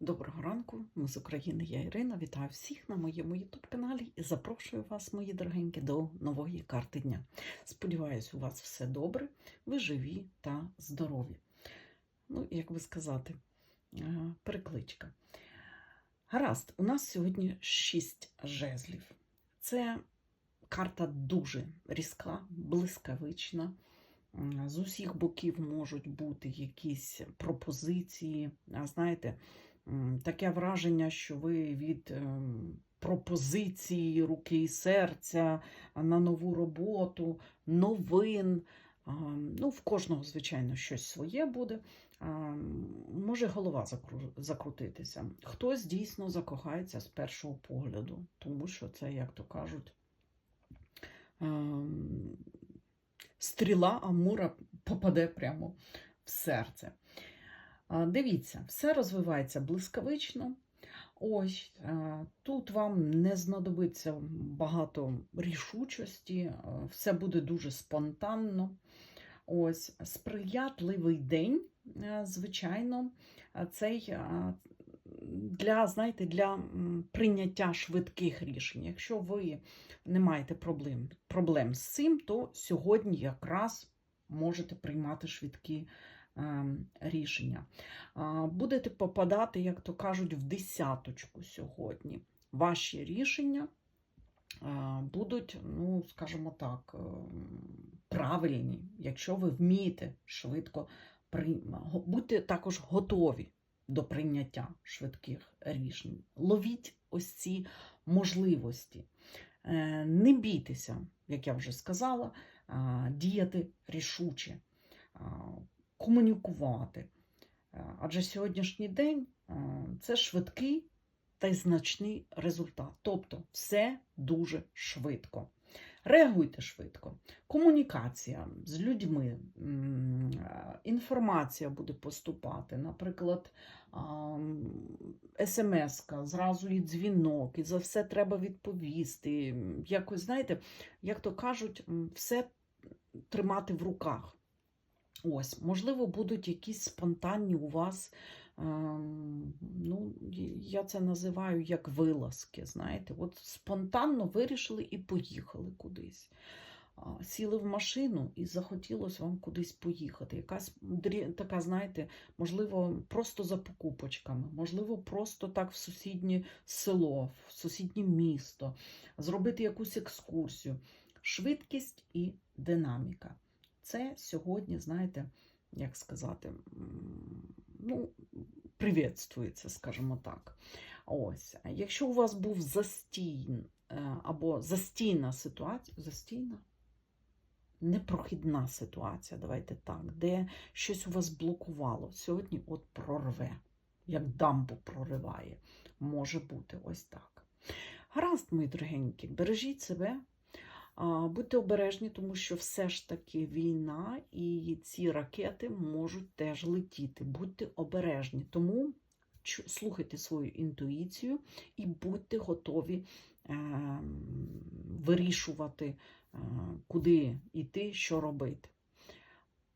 Доброго ранку, ми з України, я Ірина. Вітаю всіх на моєму ютуб-каналі і запрошую вас, мої дорогенькі, до нової карти дня. Сподіваюсь, у вас все добре, ви живі та здорові. Ну, як би сказати, е, перекличка. Гаразд, у нас сьогодні 6 жезлів. Це карта дуже різка, блискавична. З усіх боків можуть бути якісь пропозиції. А знаєте, таке враження, що ви від ем, пропозиції руки і серця на нову роботу, новин. Ну, в кожного, звичайно, щось своє буде. Може голова закрутитися. Хтось дійсно закохається з першого погляду, тому що це, як то кажуть, ем, стріла Амура попаде прямо в серце. Дивіться, все розвивається блискавично. Ось тут вам не знадобиться багато рішучості, все буде дуже спонтанно. Ось сприятливий день, звичайно, цей для, знаєте, для прийняття швидких рішень. Якщо ви не маєте проблем, проблем з цим, то сьогодні якраз можете приймати швидкі ем, рішення. Будете попадати, як то кажуть, в десяточку сьогодні. Ваші рішення будуть, ну, скажімо так, ем, правильні, якщо ви вмієте швидко приймати. Будьте також готові до прийняття швидких рішень. Ловіть ось ці можливості. Е, Не бійтеся, як я вже сказала, діяти рішуче, комунікувати. Е, Адже сьогоднішній день е, це швидкий та й значний результат. Тобто все дуже швидко. Реагуйте швидко. Комунікація з людьми, е, інформація буде поступати. Наприклад, смс-ка, зразу і дзвінок, і за все треба відповісти. Якось, знаєте, як то кажуть, все тримати в руках. Ось, можливо, будуть якісь спонтанні у вас, ем, ну, я це називаю як вилазки, знаєте, от спонтанно вирішили і поїхали кудись. Сіли в машину і захотілося вам кудись поїхати. Якась така, знаєте, можливо, просто за покупочками, можливо, просто так в сусіднє село, в сусіднє місто, зробити якусь екскурсію. Швидкість і динаміка. Це сьогодні, знаєте, як сказати, ну, привітствується, скажімо так. Ось, якщо у вас був застій е, або застійна ситуація, застійна? Непрохідна ситуація, давайте так, де щось у вас блокувало. Сьогодні от прорве, як дамбу прориває. Може бути ось так. Гаразд, мої дорогенькі, бережіть себе, Будьте обережні, тому що все ж таки війна і ці ракети можуть теж летіти. Будьте обережні. Тому слухайте свою інтуїцію і будьте готові е, вирішувати, е, куди йти, що робити.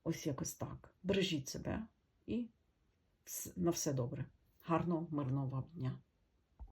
Ось якось так. Бережіть себе і на все добре. Гарного, мирного вам дня!